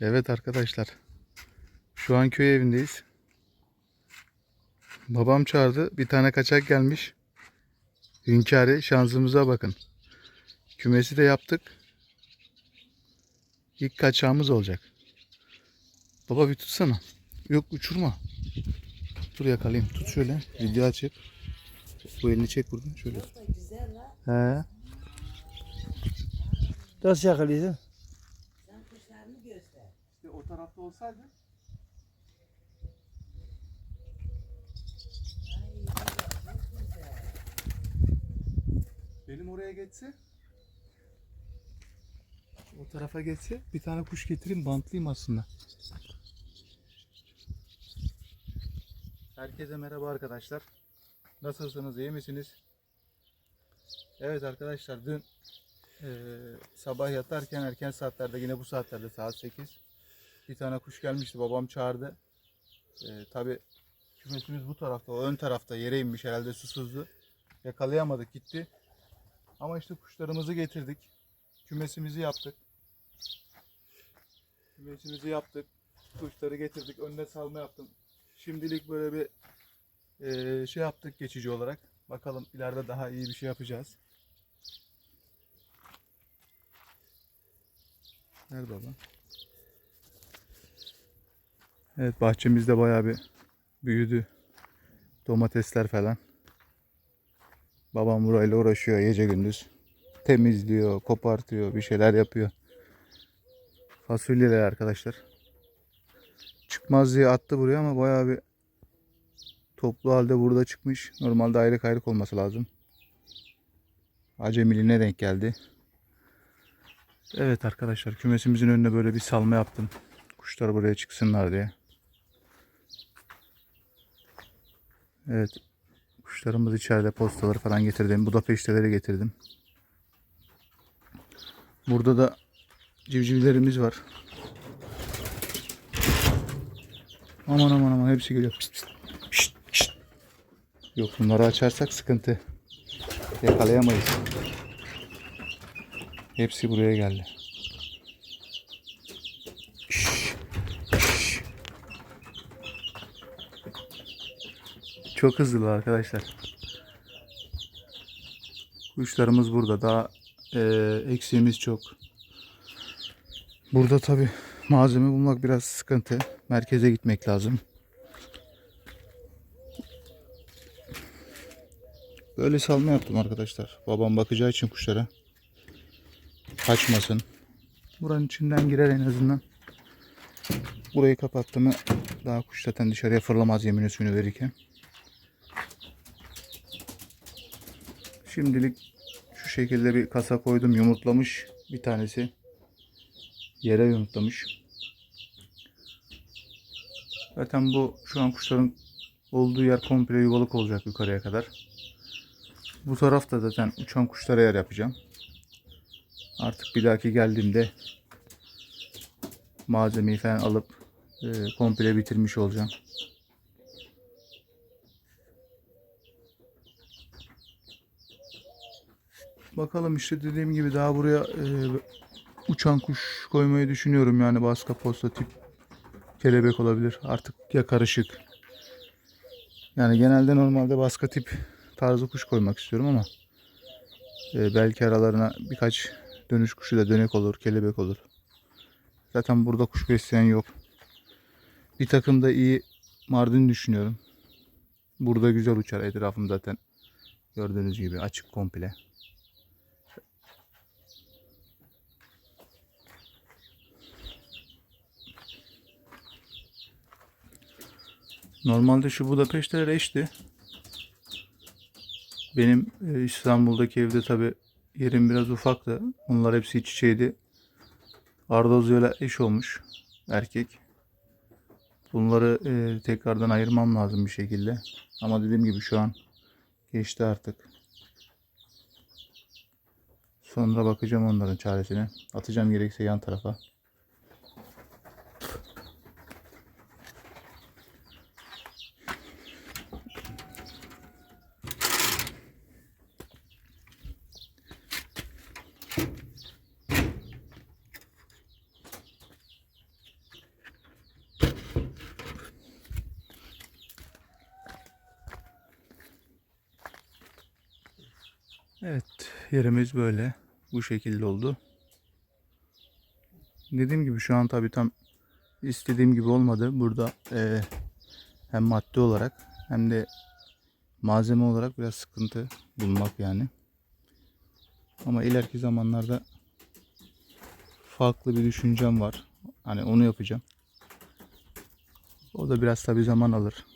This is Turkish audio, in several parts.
Evet arkadaşlar. Şu an köy evindeyiz. Babam çağırdı. Bir tane kaçak gelmiş. Hünkârı şansımıza bakın. Kümesi de yaptık. İlk kaçağımız olacak. Baba bir tutsana. Yok uçurma. Dur yakalayayım. Tut şöyle. Video açıp. Bu elini çek buradan. Şöyle. He. Nasıl yakalıyorsun? Tarafta olsaydı. Benim oraya geçse o tarafa geçse bir tane kuş getireyim bantlayayım aslında. Herkese merhaba arkadaşlar. Nasılsınız? iyi misiniz? Evet arkadaşlar dün eee, sabah yatarken erken saatlerde yine bu saatlerde saat 8 bir tane kuş gelmişti babam çağırdı. Ee, Tabi kümesimiz bu tarafta o ön tarafta yere inmiş herhalde susuzdu. Yakalayamadık gitti. Ama işte kuşlarımızı getirdik. Kümesimizi yaptık. Kümesimizi yaptık. Kuşları getirdik. Önüne salma yaptım. Şimdilik böyle bir eee, şey yaptık geçici olarak. Bakalım ileride daha iyi bir şey yapacağız. Nerede baba? Evet bahçemizde bayağı bir büyüdü. Domatesler falan. Babam burayla uğraşıyor gece gündüz. Temizliyor, kopartıyor, bir şeyler yapıyor. Fasulyeler arkadaşlar. Çıkmaz diye attı buraya ama bayağı bir toplu halde burada çıkmış. Normalde ayrı ayrık olması lazım. Acemiliğine denk geldi. Evet arkadaşlar kümesimizin önüne böyle bir salma yaptım. Kuşlar buraya çıksınlar diye. Evet. Kuşlarımız içeride postaları falan getirdim. Budapeşteleri getirdim. Burada da civcivlerimiz var. Aman aman aman hepsi geliyor. Pişt, pişt, pişt, pişt. Yok bunları açarsak sıkıntı. Yakalayamayız. Hepsi buraya geldi. Çok hızlılar arkadaşlar. Kuşlarımız burada. Daha eee, eksiğimiz çok. Burada tabi malzeme bulmak biraz sıkıntı. Merkeze gitmek lazım. Böyle salma yaptım arkadaşlar. Babam bakacağı için kuşlara. Kaçmasın. Buranın içinden girer en azından. Burayı kapattım daha kuş zaten dışarıya fırlamaz yemin suyunu verirken. Şimdilik şu şekilde bir kasa koydum. Yumurtlamış bir tanesi. Yere yumurtlamış. Zaten bu şu an kuşların olduğu yer komple yuvalık olacak yukarıya kadar. Bu tarafta zaten uçan kuşlara yer yapacağım. Artık bir dahaki geldiğimde malzemeyi falan alıp e, komple bitirmiş olacağım. Bakalım işte dediğim gibi daha buraya e, uçan kuş koymayı düşünüyorum. Yani baska posta tip kelebek olabilir. Artık ya karışık. Yani genelde normalde baska tip tarzı kuş koymak istiyorum ama e, belki aralarına birkaç dönüş kuşu da dönek olur, kelebek olur. Zaten burada kuş besleyen yok. Bir takım da iyi Mardin düşünüyorum. Burada güzel uçar etrafım zaten. Gördüğünüz gibi açık komple. Normalde şu Budapeşteler eşti. Benim e, İstanbul'daki evde tabi yerim biraz ufaktı. Onlar hepsi iç içeydi. Ardozyo'yla eş olmuş erkek. Bunları e, tekrardan ayırmam lazım bir şekilde. Ama dediğim gibi şu an geçti artık. Sonra bakacağım onların çaresine. Atacağım gerekse yan tarafa. Yerimiz böyle. Bu şekilde oldu. Dediğim gibi şu an tabii tam istediğim gibi olmadı. Burada eee, hem maddi olarak hem de malzeme olarak biraz sıkıntı bulmak yani. Ama ileriki zamanlarda farklı bir düşüncem var. Hani onu yapacağım. O da biraz tabii zaman alır.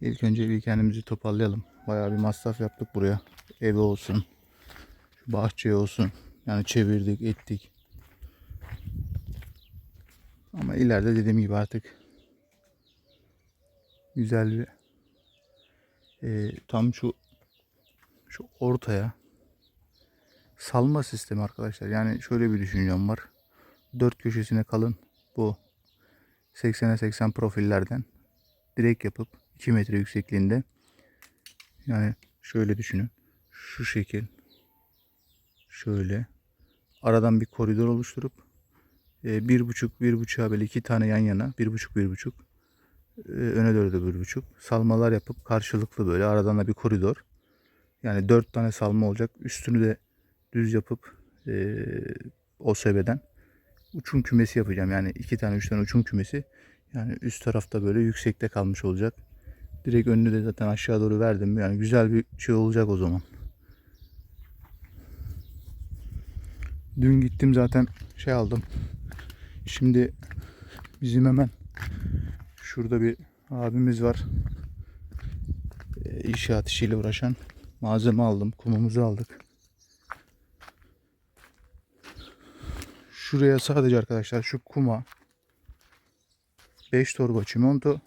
İlk önce bir kendimizi toparlayalım. Bayağı bir masraf yaptık buraya. Evi olsun, bahçeye olsun. Yani çevirdik, ettik. Ama ileride dediğim gibi artık güzel bir e, tam şu şu ortaya salma sistemi arkadaşlar. Yani şöyle bir düşüncem var. Dört köşesine kalın bu 80'e 80 profillerden direkt yapıp 2 metre yüksekliğinde yani şöyle düşünün. Şu şekil şöyle. Aradan bir koridor oluşturup e, bir buçuk bir buçuğa böyle iki tane yan yana bir buçuk bir buçuk e, öne doğru da bir buçuk salmalar yapıp karşılıklı böyle aradan da bir koridor. Yani dört tane salma olacak. Üstünü de düz yapıp e, o sebeden uçum kümesi yapacağım. Yani iki tane üç tane uçum kümesi. Yani üst tarafta böyle yüksekte kalmış olacak. Direkt önünü de zaten aşağı doğru verdim. Yani güzel bir şey olacak o zaman dün gittim zaten şey aldım Şimdi bizim hemen şurada bir abimiz var. E, İnşaat işiyle uğraşan. Malzeme aldım. Kumumuzu aldık. Şuraya sadece arkadaşlar şu kuma 5 torba çimento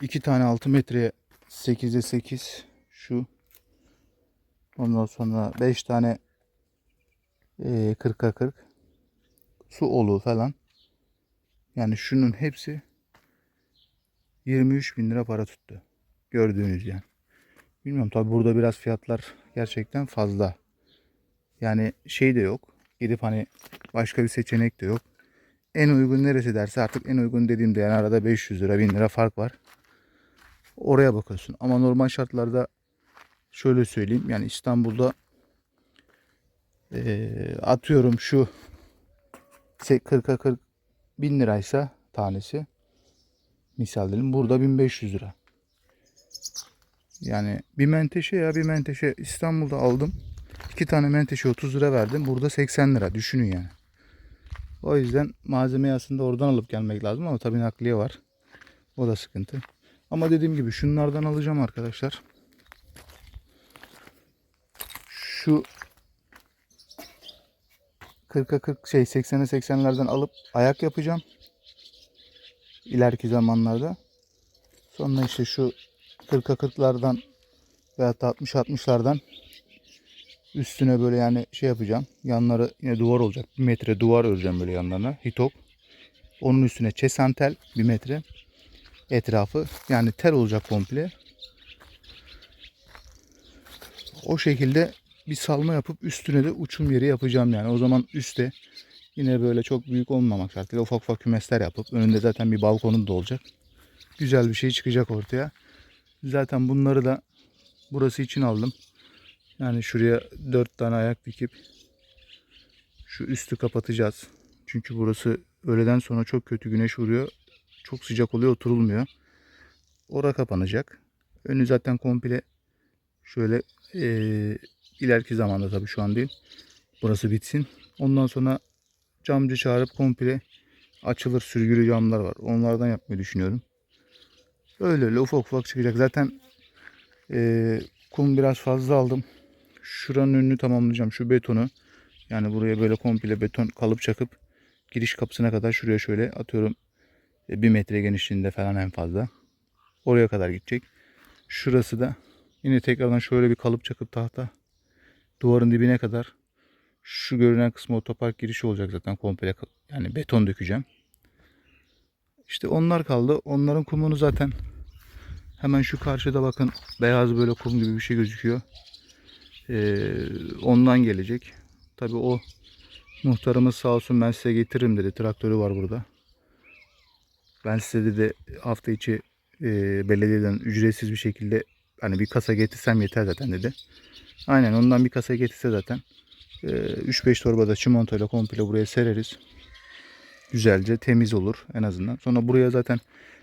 2 tane 6 metreye 8'e 8 şu ondan sonra 5 tane e, 40'a 40 su olu falan. Yani şunun hepsi 23 bin lira para tuttu. Gördüğünüz yani. Bilmiyorum tabi burada biraz fiyatlar gerçekten fazla. Yani şey de yok. Gidip hani başka bir seçenek de yok. En uygun neresi derse artık en uygun dediğimde yani arada 500 lira 1000 lira fark var. Oraya bakıyorsun. Ama normal şartlarda şöyle söyleyeyim. Yani İstanbul'da e, atıyorum şu 40'a 40 bin liraysa tanesi misal diyelim burada 1500 lira. Yani bir menteşe ya bir menteşe İstanbul'da aldım. iki tane menteşe 30 lira verdim. Burada 80 lira düşünün yani. O yüzden malzemeyi aslında oradan alıp gelmek lazım ama tabii nakliye var. O da sıkıntı. Ama dediğim gibi şunlardan alacağım arkadaşlar. Şu 40'a 40 şey 80'e 80'lerden alıp ayak yapacağım. İleriki zamanlarda. Sonra işte şu 40'a 40'lardan veya 60 60'lardan üstüne böyle yani şey yapacağım. Yanları yine duvar olacak. Bir metre duvar öreceğim böyle yanlarına. Hitok. Onun üstüne çesantel bir metre etrafı. Yani tel olacak komple. O şekilde bir salma yapıp üstüne de uçum yeri yapacağım yani. O zaman üstte yine böyle çok büyük olmamak şartıyla ufak ufak kümesler yapıp önünde zaten bir balkonum da olacak. Güzel bir şey çıkacak ortaya. Zaten bunları da burası için aldım. Yani şuraya dört tane ayak dikip şu üstü kapatacağız. Çünkü burası öğleden sonra çok kötü güneş vuruyor. Çok sıcak oluyor oturulmuyor. Ora kapanacak. Önü zaten komple şöyle eee ileriki zamanda tabii şu an değil. Burası bitsin. Ondan sonra camcı çağırıp komple açılır sürgülü camlar var. Onlardan yapmayı düşünüyorum. Öyle öyle ufak ufak çıkacak. Zaten eee, kum biraz fazla aldım. Şuranın önünü tamamlayacağım. Şu betonu. Yani buraya böyle komple beton kalıp çakıp giriş kapısına kadar şuraya şöyle atıyorum e, bir metre genişliğinde falan en fazla. Oraya kadar gidecek. Şurası da yine tekrardan şöyle bir kalıp çakıp tahta duvarın dibine kadar şu görünen kısmı otopark girişi olacak zaten komple yani beton dökeceğim. İşte onlar kaldı. Onların kumunu zaten hemen şu karşıda bakın beyaz böyle kum gibi bir şey gözüküyor. Ee, ondan gelecek. Tabi o muhtarımız sağ olsun ben size getiririm dedi. Traktörü var burada. Ben size dedi hafta içi e, belediyeden ücretsiz bir şekilde hani bir kasa getirsem yeter zaten dedi. Aynen ondan bir kasa getirse zaten e, 3-5 torbada çimentoyla komple buraya sereriz. Güzelce temiz olur en azından. Sonra buraya zaten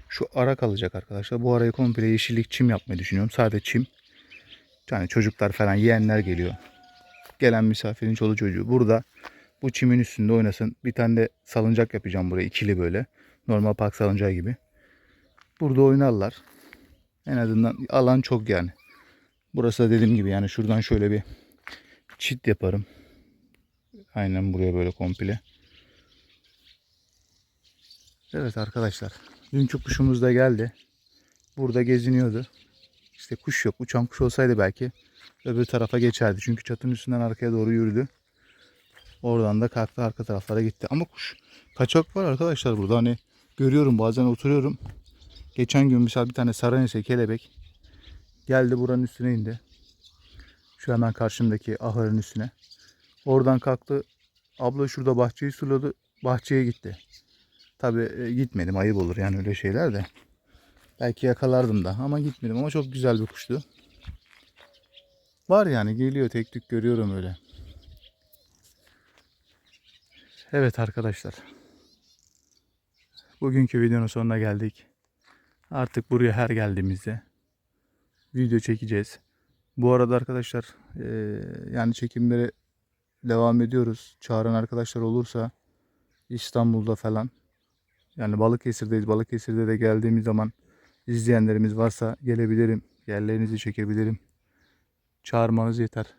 şu ara kalacak arkadaşlar. Bu arayı komple yeşillik çim yapmayı düşünüyorum. Sadece çim. Yani çocuklar falan yeğenler geliyor. Gelen misafirin çoluğu çocuğu. Burada bu çimin üstünde oynasın. Bir tane de salıncak yapacağım buraya ikili böyle. Normal park salıncağı gibi. Burada oynarlar. En azından alan çok yani. Burası da dediğim gibi yani şuradan şöyle bir çit yaparım. Aynen buraya böyle komple. Evet arkadaşlar. Dünkü kuşumuz da geldi. Burada geziniyordu. İşte kuş yok. Uçan kuş olsaydı belki öbür tarafa geçerdi. Çünkü çatının üstünden arkaya doğru yürüdü. Oradan da kalktı arka taraflara gitti. Ama kuş kaçak var arkadaşlar burada. Hani görüyorum bazen oturuyorum. Geçen gün misal bir tane saranese kelebek geldi buranın üstüne indi. Şu hemen karşımdaki ahırın üstüne. Oradan kalktı. Abla şurada bahçeyi suladı. Bahçeye gitti. Tabi gitmedim ayıp olur yani öyle şeyler de. Belki yakalardım da ama gitmedim ama çok güzel bir kuştu. Var yani geliyor tek tük görüyorum öyle. Evet arkadaşlar. Bugünkü videonun sonuna geldik. Artık buraya her geldiğimizde video çekeceğiz. Bu arada arkadaşlar eee, yani çekimlere devam ediyoruz. Çağıran arkadaşlar olursa İstanbul'da falan yani Balıkesir'deyiz. Balıkesir'de de geldiğimiz zaman izleyenlerimiz varsa gelebilirim. Yerlerinizi çekebilirim. Çağırmanız yeter.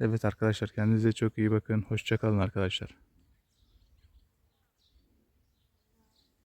Evet arkadaşlar kendinize çok iyi bakın. Hoşçakalın arkadaşlar.